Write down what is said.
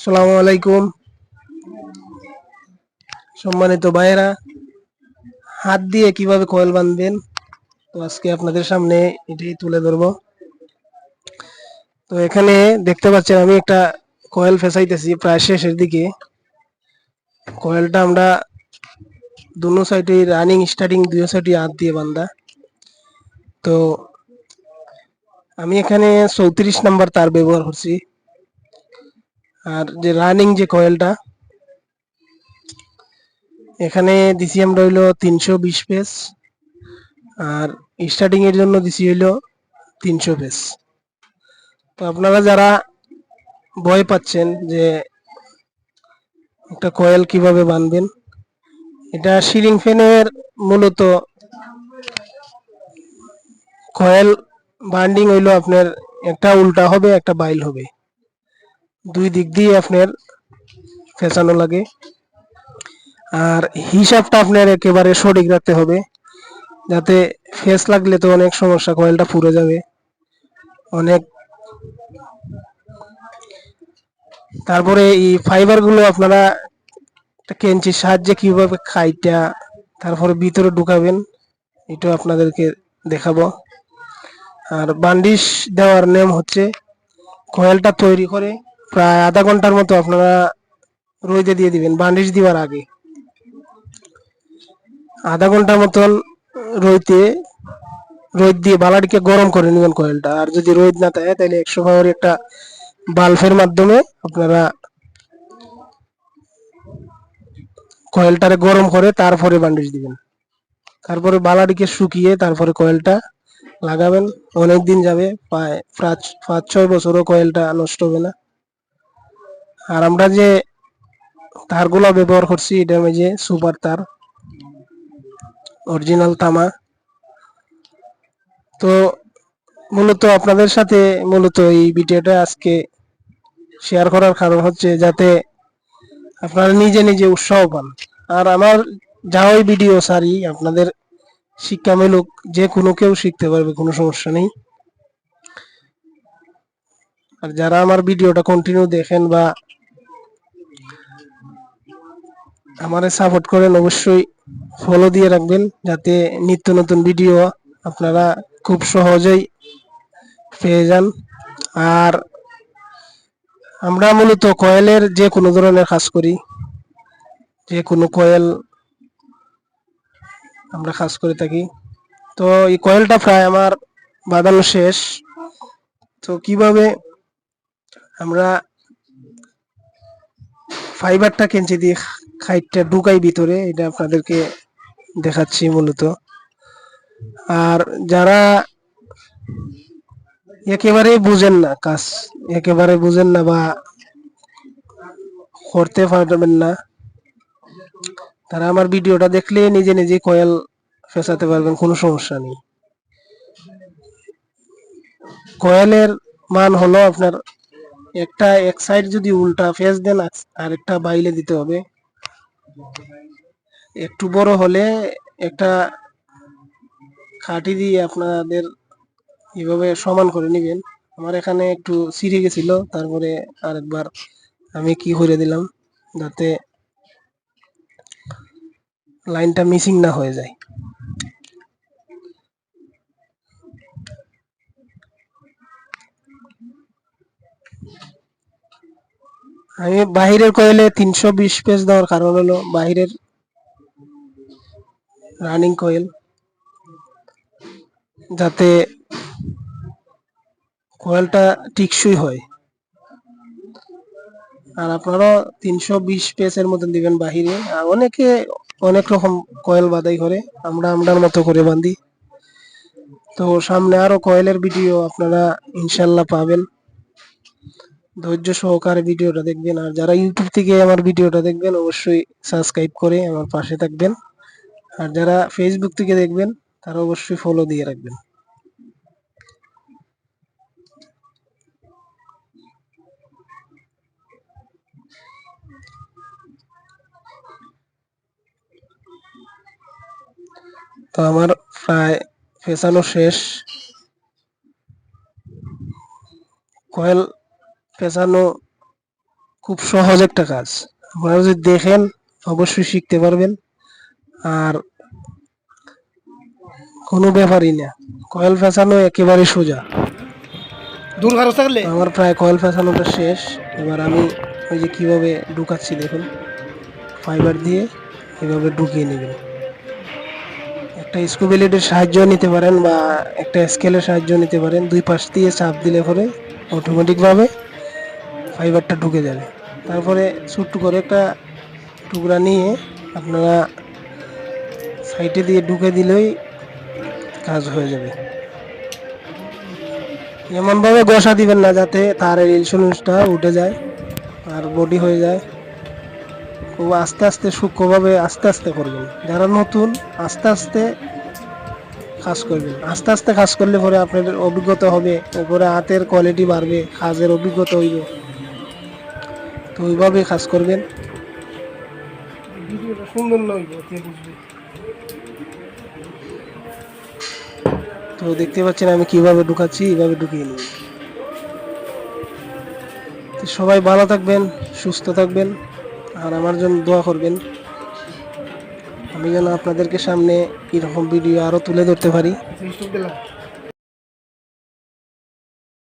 আসসালামু আলাইকুম। সম্মানিত ভাইয়েরা, হাত দিয়ে কীভাবে কয়েল বাঁধবেন? তো আজকে আপনাদের সামনে এটাই তুলে ধরবো। তো এখানে দেখতে পাচ্ছেন আমি একটা কয়েল ফেসাইতেছি, প্রায় শেষের দিকে। কয়েলটা আমরা দুনো সাইডে রানিং স্টার্টিং দুই সাইডে হাত দিয়ে বান্ধা তো আমি এখানে চৌত্রিশ নাম্বার তার ব্যবহার করছি। আর যে রানিং যে কয়েলটা এখানে দিছি আমরা হইল তিনশো বিশ পেস আর স্টার্টিং এর জন্য দিছি হইল তিনশো পেস তো আপনারা যারা ভয় পাচ্ছেন যে একটা কয়েল কীভাবে বাঁধবেন এটা সিলিং ফ্যানের মূলত কয়েল বান্ডিং হইল আপনার একটা উল্টা হবে, একটা বাইল হবে। দুই দিক দিয়ে আপনার ফেসানো লাগে। আর হিসাবটা আপনার একেবারে সঠিক রাখতে হবে। যাতে ফেস লাগলে তো অনেক সমস্যা, কয়েলটা পুড়ে যাবে। অনেক তারপরে এই ফাইবারগুলো আপনারা কেঞ্চির সাহায্যে কীভাবে খাইটা, তারপরে ভিতরে ঢুকাবেন এটা আপনাদেরকে দেখাবো। আর বান্ডিশ দেওয়ার নিয়ম হচ্ছে কয়েলটা তৈরি করে প্রায় আধা ঘণ্টার মতো আপনারা রোদে দিয়ে দিবেন বান্ডিশ দিবার আগে। আধা ঘণ্টার মতন রইতে রোদ দিয়ে বালাটিকে গরম করে নেবেন কয়েলটা। আর যদি রোদ না থাকে, তাহলে একশো পাওয়ার একটা বাল্বের মাধ্যমে আপনারা কয়েলটারে গরম করে তারপরে বান্ডিশ দিবেন। তারপরে বালাটিকে শুকিয়ে তারপরে কয়েলটা লাগাবেন। অনেক দিন যাবে, প্রায় পাঁচ পাঁচ, ছয় বছরও কয়েলটা নষ্ট হবে না। আর আমরা যে তারগুলো ব্যবহার করছি, এটা যে সুপার তার, অরিজিনাল তামা। তো মূলত আপনাদের সাথে মূলত এই ভিডিওটা আজকে শেয়ার করার কারণ হচ্ছে যাতে আপনারা নিজে নিজে উৎসাহ পান। আর আমার যা ওই ভিডিও সারি আপনাদের শিক্ষামূলক যে কোনো কেউ শিখতে পারবে, কোনো সমস্যা নেই। আর যারা আমার ভিডিওটা কন্টিনিউ দেখেন বা আমারে সাপোর্ট করেন অবশ্যই ফলো দিয়ে রাখবেন যাতে নিত্য নতুন ভিডিও আপনারা খুব সহজেই পেয়ে যান। আর আমরা মূলত কয়েলের যে কোনো ধরনের কাজ করি, যে কোনো কয়েল আমরা কাজ করে থাকি। তো এই কয়েলটা প্রায় আমার বাঁধানো শেষ। তো কীভাবে আমরা ফাইবারটা কেঞ্চি দিয়ে খাইটটা ঢুকাই ভিতরে, এটা আপনাদেরকে দেখাচ্ছি মূলত। আর যারা একেবারে বুঝেন না কাজ, একেবারে বুঝেন না বা করতে পারবেন না, তারা আমার ভিডিওটা দেখলে নিজে নিজে কয়েল ফেসাতে পারবেন, কোনো সমস্যা নেই। কয়েলের মান হলো আপনার একটা এক সাইড যদি উল্টা ফেস দেন, আর একটা বাইলে দিতে হবে। একটু বড় হলে একটা খাটি দিয়ে আপনাদের এভাবে সমান করে নেবেন। আমার এখানে একটু ছিঁড়ে গেছিল, তারপরে আরেকবার আমি কি করে দিলাম, যাতে লাইনটা মিসিং না হয়ে যায়। আমি বাহিরের কয়েলে তিনশো বিশ পেজ দেওয়ার কারণ হলো বাহিরের রানিং কয়েল যাতে কয়েলটা টিকসই হয়। আর আপনারা তিনশো বিশ পেজের মতন দিবেন বাহিরে। আর অনেকে অনেক রকম কয়েল বাদাই করে, আমরা আমরার মতো করে বাঁধি তো সামনে আরও কয়েলের ভিডিও আপনারা ইনশাল্লাহ পাবেন। ধৈর্য সহকারে ভিডিওটা দেখবেন। আর যারা ইউটিউব থেকে আমার ভিডিওটা দেখবেন, অবশ্যই সাবস্ক্রাইব করে আমার পাশে থাকবেন। আর যারা ফেসবুক থেকে দেখবেন, তারা অবশ্যই ফলো দিয়ে রাখবেন। তো আমার প্রায় ফেসানো শেষ। কয়েল পেঁচানো খুব সহজ একটা কাজ। আপনারা যদি দেখেন অবশ্যই শিখতে পারবেন। আর কোনো ব্যাপারই না। কয়েল ফেসানো একেবারে সোজা। আমার প্রায় কয়েল ফেসানোটা শেষ। এবার আমি ওই যে কীভাবে ঢুকাচ্ছি দেখুন। ফাইবার দিয়ে এভাবে ঢুকিয়ে নেবেন। একটা স্কুবেলেটের সাহায্য নিতে পারেন বা একটা স্কেলের সাহায্য নিতে পারেন। দুই পাশ দিয়ে চাপ দিলে পরে অটোমেটিকভাবে ফাইবারটা ঢুকে যাবে। তারপরে ছোট্ট করে একটা টুকরা নিয়ে আপনারা সাইডে দিয়ে ঢুকে দিলেই কাজ হয়ে যাবে। এমনভাবে ঘষা দিবেন না যাতে তার ইন্স্যুরেন্সটা উঠে যায় আর বডি হয়ে যায়। খুব আস্তে আস্তে সূক্ষ্মভাবে আস্তে আস্তে করবেন। যারা নতুন, আস্তে আস্তে কাজ করবেন। আস্তে আস্তে কাজ করলে পরে আপনাদের অভিজ্ঞতা হবে, ওপরে হাতের কোয়ালিটি বাড়বে, কাজের অভিজ্ঞতা হইব। তো ওইভাবে কাজ করবেন। ভিডিওটা সুন্দর নয় কে বুঝবে? তো দেখতে পাচ্ছেন আমি কীভাবে ঢুকাচ্ছি এইভাবে ঢুকিয়ে নেব তো সবাই ভালো থাকবেন সুস্থ থাকবেন আর আমার জন্য দোয়া করবেন। আমি যেন আপনাদেরকে সামনে এরকম ভিডিও আরও তুলে ধরতে পারি।